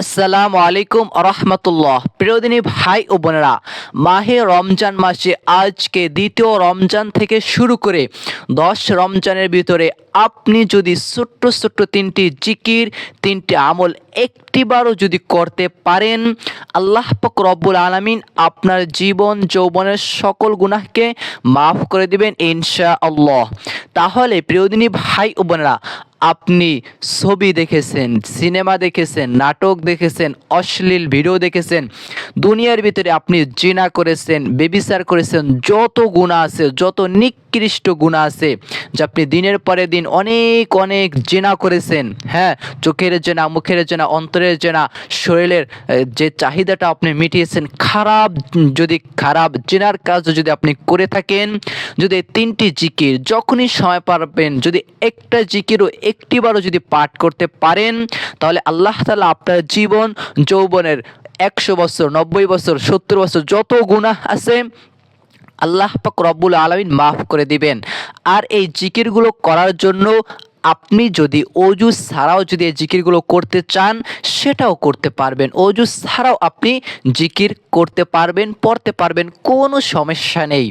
আসসালামু আলাইকুম রহমতুল্লাহ প্রিয়দিনী ভাই ও বোনেরা, মাহে রমজান মাসে আজকে দ্বিতীয় রমজান থেকে শুরু করে দশ রমজানের ভিতরে আপনি যদি ছোট্ট ছোট্ট তিনটি জিকির, তিনটি আমল একটিবারও যদি করতে পারেন, আল্লাহ পাক রব্বুল আলামিন আপনার জীবন, যৌবনের সকল গুনাহকে মাফ করে দিবেন ইনশা আল্লাহ তাহলে প্রিয়দিনী ভাই ও বোনেরা আপনি ছবি দেখেছেন, সিনেমা দেখেছেন, নাটক দেখেছেন, অশ্লীল ভিডিও দেখেছেন, দুনিয়ার ভিতরে আপনি জিনা করেছেন, বেবিচার করেছেন, যত গুণা আছে, যত নিকৃষ্ট গুণা আছে, যে আপনি দিনের পরে দিন অনেক অনেক জেনা করেছেন। হ্যাঁ চোখের জেনা, মুখের জেনা, অন্তরের জেনা, শরীরের যে চাহিদাটা আপনি মিটিয়েছেন, খারাপ, যদি খারাপ জেনার কাজ যদি আপনি করে থাকেন, যদি তিনটি জিকির, যখনই সময় পারবেন যদি একটা জিকিরও একটিবারও যদি পাঠ করতে পারেন, তাহলে আল্লাহ তালা আপনার জীবন, যৌবনের একশো বছর, নব্বই বছর, সত্তর বছর যত গুনাহ আছে, আল্লাহ পাক রব্বুল আলমিন মাফ করে দিবেন। আর এই জিকিরগুলো করার জন্য আপনি যদি অজু ছাড়াও যদি এই জিকিরগুলো করতে চান, সেটাও করতে পারবেন। অজু ছাড়াও আপনি জিকির করতে পারবেন, পড়তে পারবেন, কোনো সমস্যা নেই।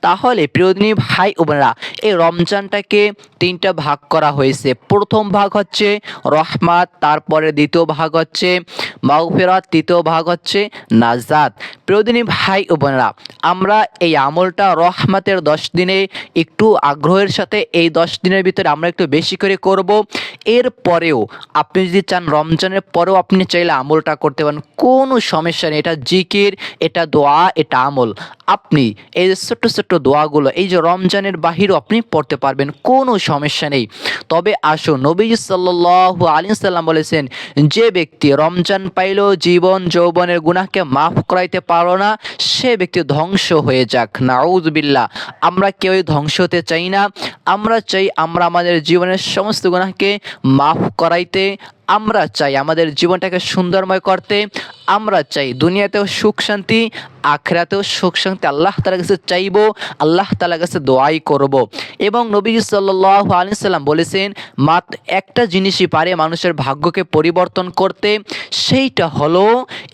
তাহলে প্রিয়দিনী ভাই বোনেরা, এই রমজানটাকে তিনটা ভাগ করা হয়েছে। প্রথম ভাগ হচ্ছে রহমাত, তারপরে দ্বিতীয় ভাগ হচ্ছে মাগফিরাত, তৃতীয় ভাগ হচ্ছে নাজাত। প্রিয়দিনী ভাই ও বোনেরা, আমরা এই আমলটা রহমাতের দশ দিনে একটু আগ্রহের সাথে, এই দশ দিনের ভিতরে আমরা একটু বেশি করে করব। এর পরেও আপনি যদি চান রমজানের পরেও আপনি চাইলে আমলটা করতে পারেন। কোনো সমস্যা নেই। এটা জিকির, এটা দোয়া, এটা আমল। আপনি এই যে ছোট্ট ছোট্ট দোয়াগুলো, এই যে রমজানের বাহিরও আপনি পড়তে পারবেন। কোনো সমস্যা নেই। তবে আসুন, নবীজ সাল্লাহ আলী সাল্লাম বলেছেন, যে ব্যক্তি রমজান পাইল, জীবন, যৌবনের গুনাহকে মাফ করাইতে পারো না, সে ব্যক্তি ধ্বংস হয়ে যাক। নাউজবিল্লা আমরা কেউই ধ্বংস হতে চাই না। আমরা চাই আমরা আমাদের জীবনের সমস্ত গুনাহকে মাফ করাইতে আমরা চাই, আমাদের জীবনটাকে সুন্দরময় করতে আমরা চাই। দুনিয়াতেও সুখ শান্তি, আখরাতেও সুখ শান্তি। আল্লাহ তালার কাছে চাইব, আল্লাহ তালার কাছে দোয়াই করব। এবং নবী সাল্লাহ আলি সাল্লাম বলেছেন মাত্র একটা জিনিসই পারে মানুষের ভাগ্যকে পরিবর্তন করতে, সেইটা হলো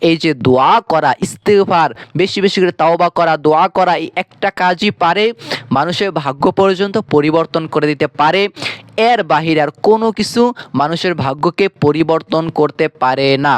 এই যে দোয়া করা ইস্তেফার বেশি বেশি করে তাওবা করা, দোয়া করা, এই একটা কাজই পারে, মানুষের ভাগ্য পর্যন্ত পরিবর্তন করে দিতে পারে। এর বাহিরে আর কোনো কিছু মানুষের ভাগ্যকে পরিবর্তন করতে পারে না।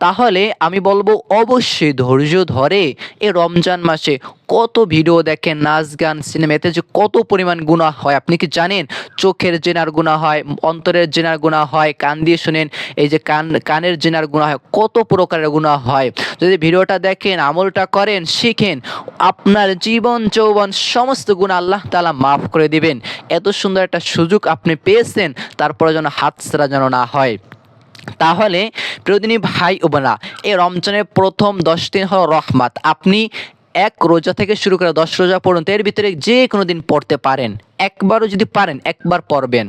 তাহলে আমি বলব অবশ্যই ধৈর্য ধরে এ রমজান মাসে কত ভিডিও দেখেন, নাচ গান সিনেমা এতে যে কত পরিমাণ গুণা হয়। আপনি কি জানেন? চোখের জেনার গুণা হয়, অন্তরের জেনার গুণা হয়, কান দিয়ে শুনেন, এই যে কান, কানের জেনার গুণা হয়, কত প্রকারের গুণা হয়। যদি ভিডিওটা দেখেন, আমলটা করেন, শিখেন, আপনার জীবন, যৌবন, সমস্ত গুণ আল্লাহ তালা মাফ করে দিবেন। এত সুন্দর একটা সুযোগ আপনি পেয়েছেন, তারপরে যেন হাত হাতছাড়া যেন না হয়। তাহলে প্রিয়দিনী ভাই ও বোনা এই রমজানের প্রথম দশ দিন হলো রহমাত। আপনি এক রোজা থেকে শুরু করে দশ রোজা পর্যন্ত এর ভিতরে যে কোনো দিন পড়তে পারেন। একবারও যদি পারেন, একবার পড়বেন।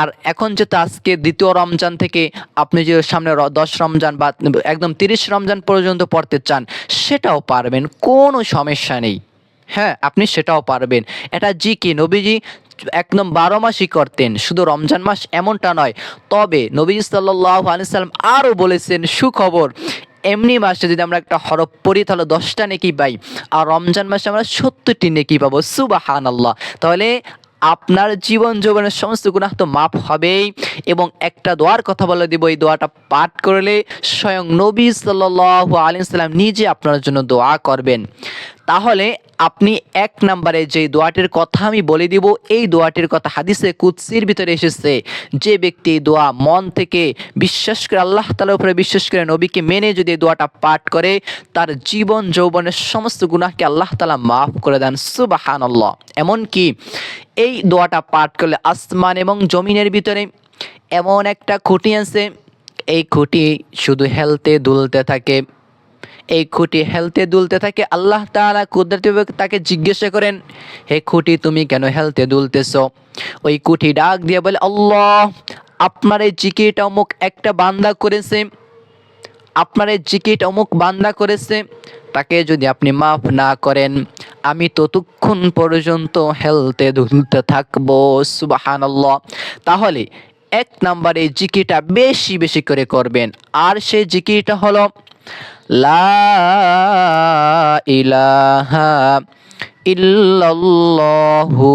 আর এখন যেহেতু আজকে দ্বিতীয় রমজান থেকে আপনি যে সামনে দশ রমজান বা একদম তিরিশ রমজান পর্যন্ত পড়তে চান, সেটাও পারবেন, কোনো সমস্যা নেই। হ্যাঁ আপনি সেটাও পারবেন। এটা জি কি, নবীজি একদম বারো মাসই করতেন। শুধু রমজান মাস এমনটা নয়, তবে নবী সাল্লাহ আলি সাল্লাম আরও বলেছেন, সুখবর, এমনি মাসে যদি আমরা একটা হরফ পড়ি, তাহলে দশটা নেকি পাই, আর রমজান মাসে আমরা সত্তরটি নেকি পাবো। সুবাহান আল্লাহ তাহলে আপনার জীবন যৌবনের সমস্ত গুণাহ তো মাপ হবেই, এবং একটা দোয়ার কথা বলে দিব, এই দোয়াটা পাঠ করলে স্বয়ং নবী সাল্লাহ আলিয়া সাল্লাম নিজে আপনার জন্য দোয়া করবেন। তাহলে আপনি এক নম্বরে যে দোয়াটির কথা আমি বলে দিব, এই দোয়াটির কথা হাদিসে কুৎসির ভিতরে এসেছে। যে ব্যক্তি দোয়া মন থেকে বিশ্বাস করে, আল্লাহ তালার উপরে বিশ্বাস করে নবীকে মেনে যদি দোয়াটা পাঠ করে, তার জীবন, যৌবনের সমস্ত গুণাকে আল্লাহ তালা মাফ করে দেন। সুবাহান আল্লাহ এমনকি এই দোয়াটা পাঠ করলে আসমান এবং জমিনের ভিতরে এমন একটা খুঁটি আছে, এই খুঁটি শুধু হেলতে দুলতে থাকে। এই খুঁটি হেলতে দুলতে থাকে, আল্লাহ তাআলা কুদরতিভাবে তাকে জিজ্ঞাসা করেন, হে খুঁটি, তুমি কেন হেলতে দুলতেছ? ওই খুঁটি ডাক দিয়ে বলে, আল্লাহ, আপনার এই জিকিরটা অমুক একটা বান্দা করেছে, আপনার এই জিকিট অমুক বান্দা করেছে, তাকে যদি আপনি মাফ না করেন, আমি ততক্ষণ পর্যন্ত হেলতে দুলতে থাকব। সুবাহানাল্লাহ। তাহলে এক নাম্বারে জিকিটা বেশি বেশি করে করবেন। আর সেই জিকিটা হলো লা ইলাহা ইল্লাল্লাহু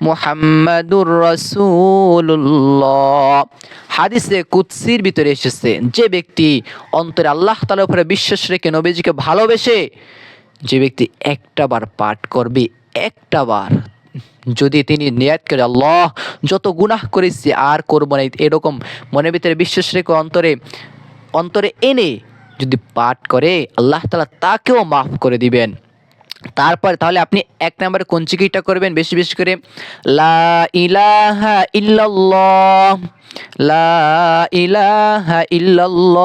মুহাম্মাদুর রাসূলুল্লাহ। হাদিসে কুৎসির ভিতরে এসেছে, যে ব্যক্তি অন্তরে আল্লাহ তাআলার উপরে বিশ্বাস রেখে নবীজিকে ভালোবেসে যে ব্যক্তি একটা বার পাঠ করবে, একটা বার যদি তিনি নিয়াত করে, আল্লাহ যত গুনাহ করেছি আর করব না, এরকম মনের ভিতরে বিশ্বাস রেখে অন্তরে অন্তরে এনে যদি পাঠ করে, আল্লাহ তালা তাকেও মাফ করে দিবেন। তারপরে তাহলে আপনি এক নম্বরে কোন চিকিটা করবেন বেশি বেশি করে? লা ইলাহা ইল্লাল্লাহ, লা ইলাহা ইল্লাল্লাহ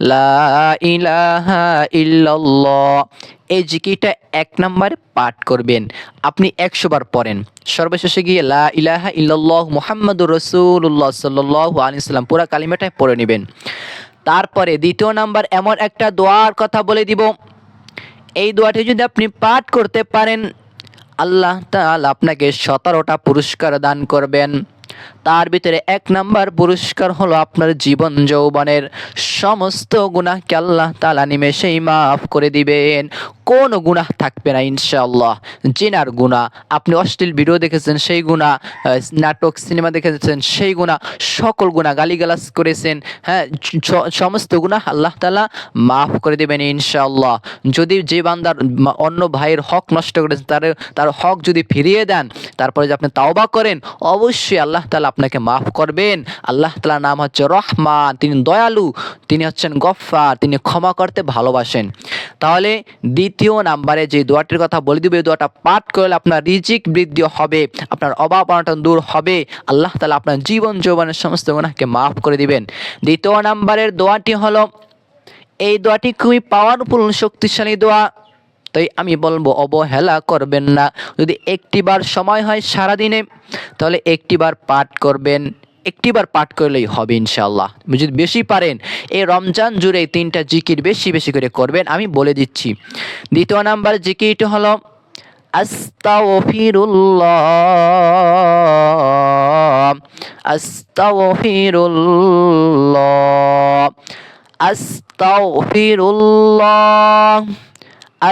লা ইলাহা ইল্লাল্লাহ। এই জিকিটা এক নম্বরে পাঠ করবেন। আপনি একশো বার পড়েন। সর্বশেষে গিয়ে লা ইলাহা ইল্লাল্লাহ মুহাম্মাদুর রসুল্লাহ সাল্লাহ আলিয়াল্লাম পুরা কালিমাটাই পড়ে নেবেন। তারপরে দ্বিতীয় নাম্বার এমন একটা দোয়ার কথা বলে দিব। এই দোয়াটি যদি আপনি পাঠ করতে পারেন, আল্লাহ তাআলা আপনাকে সতেরোটা পুরস্কার দান করবেন। তার ভিতরে এক নাম্বার পুরস্কার হলো আপনার জীবন যৌবনের সমস্ত গুনাহকে আল্লাহ তাআলা নিমেষেই মাফ করে দিবেন। কোন গুনাহ থাকবে না ইনশাআল্লাহ। জিনার গুনাহ আপনি অশ্লীল ভিডিও দেখেছেন সেই আহ, নাটক সিনেমা দেখেছেন সেই গুনাহ সকল গুনাহ গালিগালাজ করেছেন। হ্যাঁ সমস্ত গুনাহ আল্লাহ তাআলা মাফ করে দেবেন ইনশাআল্লাহ। যদি যে বান্দার অন্য ভাইয়ের হক নষ্ট করেছেন তার তার হক যদি ফিরিয়ে দেন তারপরে যদি আপনি তাওবা করেন অবশ্যই আল্লাহ তাআলা আপনাকে মাফ করবেন। আল্লাহ তাআলার নাম হচ্ছে রহমান, তিনি দয়ালু, তিনি হচ্ছেন গফফার, তিনি ক্ষমা করতে ভালোবাসেন। তাহলে দ্বিতীয় নাম্বারে যে দোয়াটির কথা বলে দিব, এই দোয়াটা পাঠ করলে আপনার রিজিক বৃদ্ধি হবে, আপনার অভাব অনটন দূর হবে। আল্লাহ তাআলা আপনার জীবন যৌবনের সমস্ত গুনাহকে মাফ করে দিবেন। দ্বিতীয় নাম্বারের দোয়াটি হলো, এই দোয়াটি খুবই পাওয়ারফুল শক্তিশালী দোয়া। তাই আমি বলব, অবহেলা করবেন না। যদি একটিবার সময় হয় সারাদিনে, তাহলে একটিবার পাঠ করবেন। একটিবার পাঠ করলেই হবে ইনশাল্লাহ যদি বেশি পারেন, এই রমজান জুড়ে তিনটা জিকির বেশি বেশি করে করবেন, আমি বলে দিচ্ছি। দ্বিতীয় নাম্বার জিকিরটি হলো, আস্তাগফিরুল্লাহ আস্তাগফিরুল্লাহ আস্তাগফিরুল্লাহ।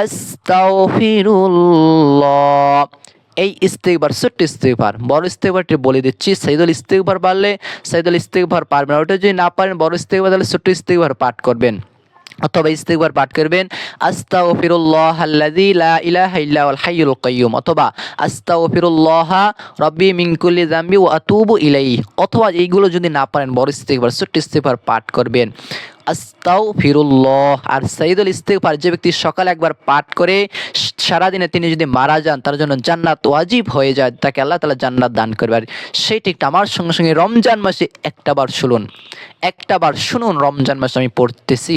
আস্তাগফিরুল্লাহ। এই ইস্তেকবার ছোট্ট ইস্তেকবার বড় ইস্তেকবারটি বলে দিচ্ছি। সাইদুল ইস্তেকবার পারলে সাইদুল ইস্তেকবার পারবেন ওটা যদি না পারেন, বড় ইস্তেকবার তাহলে ছোট্ট ইস্তেকবার পাঠ করবেন। অথবা ইস্তেকবার পাঠ করবেন আস্তাগফিরুল্লাহ আল্লাযী লা ইলাহা ইল্লা কাইয়্যুম অথবা আস্তাগফিরুল্লাহ রব্বি মিন কুল্লি যামবি ওয়া আতুবু ইলাইহি। অথবা এইগুলো যদি না পারেন, বড় ইস্তেকবার ছোট্ট ইস্তেকবার পাঠ করবেন। আস্তাও ফিরুল্লাহ আর সাইদুল ইস্তেকফার যে ব্যক্তি সকালে একবার পাঠ করে সারাদিনে তিনি যদি মারা যান, তার জন্য জান্নাত ওয়াজিব হয়ে যায়, তাকে আল্লাহ তালা জান্নাত দান করবে। আর সেই ঠিকটা আমার সঙ্গে সঙ্গে রমজান মাসে একটা বার শুনুন, একটা বার শুনুন রমজান মাসে আমি পড়তেছি।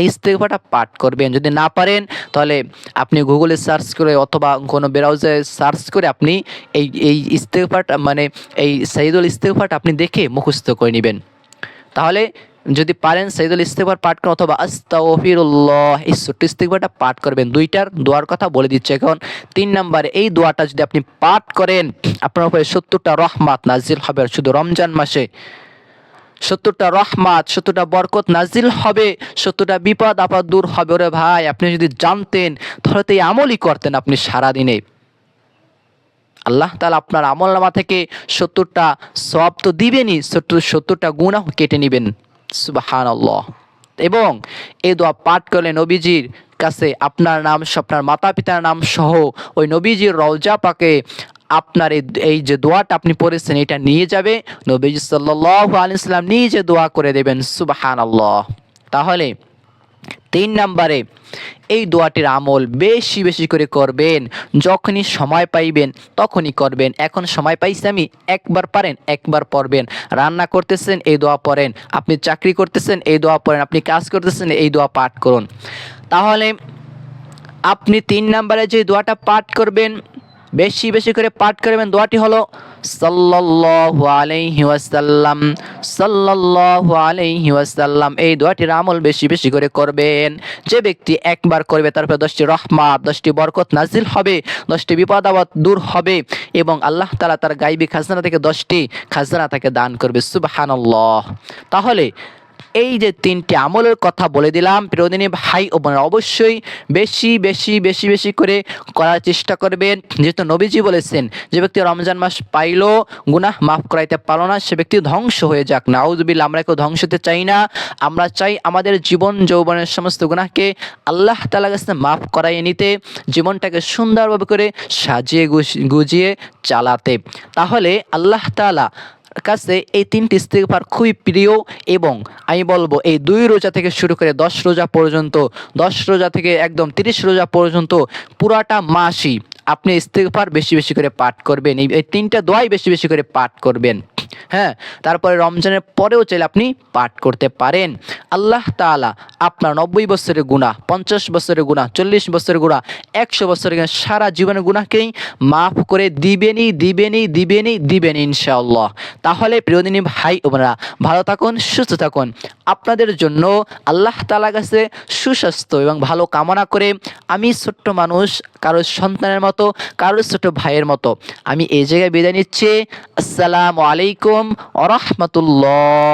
এই ইস্তেগফারটা পাঠ করবেন। যদি না পারেন, তাহলে আপনি গুগলে সার্চ করে অথবা কোনো ব্রাউজারে সার্চ করে আপনি এই এই ইস্তেগফারটা মানে এই সাইদুল ইস্তেগফারটা আপনি দেখে মুখস্থ করে নেবেন। তাহলে যদি পারেন সাইদুল ইস্তেগফার পাঠ করেন অথবা আস্তাগফিরুল্লাহ, এই ছোট্ট ইস্তেগফারটা পাঠ করবেন। দুইটার দোয়ার কথা বলে দিচ্ছে এখন। তিন নম্বরে, এই দোয়াটা যদি আপনি পাঠ করেন, আপনার উপরে সত্তরটা রহমাত নাজিল হবে। শুধু রমজান মাসে সত্তরটা রহমাত, সত্তরটা বরকত নাজিল হবে, সত্তরটা বিপদ আপদ দূর হবে। ওরে ভাই, আপনি যদি জানতেন, তাহলে তো এই আমলই করতেন আপনি সারাদিনে। আল্লাহ তালা আপনার আমল নামা থেকে সত্তরটা সব তো দিবেনই, সত্তর সত্তরটা গুণাহ কেটে নেবেন। সুবাহান এবং এ দোয়া পাঠ করলে নবীজির কাছে আপনার নাম, আপনার মাতা পিতার নাম সহ ওই নবীজির রওজা পাকে আপনার এই যে দোয়াটা আপনি পড়েছেন, এটা নিয়ে যাবে। নবীজি সাল্লাহ আলিয়াল্লাম নিজে দোয়া করে দেবেন সুবাহান আল্লাহ তাহলে তিন নম্বরে এই দোয়াটির আমল বেশি বেশি করে করবেন, যখনই সময় পাইবেন তখনই করবেন। এখন সময় পাইছি আমি, একবার পারেন, একবার পড়বেন। রান্না করতেছেন, এই দোয়া পড়েন। আপনি চাকরি করতেছেন, এই দোয়া পড়েন। আপনি কাজ করতেছেন, এই দোয়া পাঠ করুন। তাহলে আপনি তিন নম্বরে যে দোয়াটা পাঠ করবেন বেশি বেশি করে পাঠ করবেন। দোয়াটি হলো, সাল্লাল্লাহু আলাইহি ওয়াসাল্লাম, সাল্লাল্লাহু আলাইহি ওয়াসাল্লাম, এই দোয়াটির আমল বেশি বেশি করে করবেন। যে ব্যক্তি একবার করবে তারপর দশটি রহমাত, দশটি বরকত নাজিল হবে, দশটি বিপদ আপদ দূর হবে এবং আল্লাহ তাআলা তার গাইবি খাজনা থেকে দশটি খাজনা তাকে দান করবে। সুবহানাল্লাহ। তাহলে এই যে তিনটি আমলের কথা বলে দিলাম, প্রিয়দিনী ভাই ও বোনেরা অবশ্যই বেশি বেশি বেশি বেশি করে করার চেষ্টা করবেন। যেহেতু নবীজি বলেছেন, যে ব্যক্তি রমজান মাস পাইলো, গুনাহ মাফ করাইতে পারল না, সে ব্যক্তি ধ্বংস হয়ে যাক। না আউজবিল্লা আমরা কেউ ধ্বংস হতে চাই না। আমরা চাই আমাদের জীবন যৌবনের সমস্ত গুনাহকে আল্লাহ তালা কাছে মাফ করাইয়ে নিতে, জীবনটাকে সুন্দরভাবে করে সাজিয়ে গুজিয়ে চালাতে। তাহলে আল্লাহ তালা কাছে এই তিনটি ইস্তেগফার খুবই প্রিয় এবং আমি বলব এই দুই রোজা থেকে শুরু করে দশ রোজা পর্যন্ত, দশ রোজা থেকে একদম তিরিশ রোজা পর্যন্ত পুরাটা মাসই আপনি ইস্তেগফার বেশি বেশি করে পাঠ করবেন। এই তিনটা দোয়াই বেশি বেশি করে পাঠ করবেন। হ্যাঁ তারপরে রমজানের পরেও চাইলে আপনি পাঠ করতে পারেন। আল্লাহ তালা আপনার নব্বই বছরের গুণা পঞ্চাশ বছরের গুণা চল্লিশ বছরের গুণা একশো বছরের গুণা সারা জীবনের গুণাকেই মাফ করে দিবেনই দিবেনই দিবেনই, দিবেন ইনশাল্লাহ তাহলে প্রিয়দিনী ভাই ওনারা ভালো থাকুন, সুস্থ থাকুন। আপনাদের জন্য আল্লাহ তালা কাছে সুস্বাস্থ্য এবং ভালো কামনা করে আমি ছোট্ট মানুষ কারোর সন্তানের মতো কারোর ছোট ভাইয়ের মতো, আমি এই জায়গায় বিদায় নিচ্ছি। আসসালামু আলাইকুম আরহামতুল্লাহ রহমতুল্লাহ।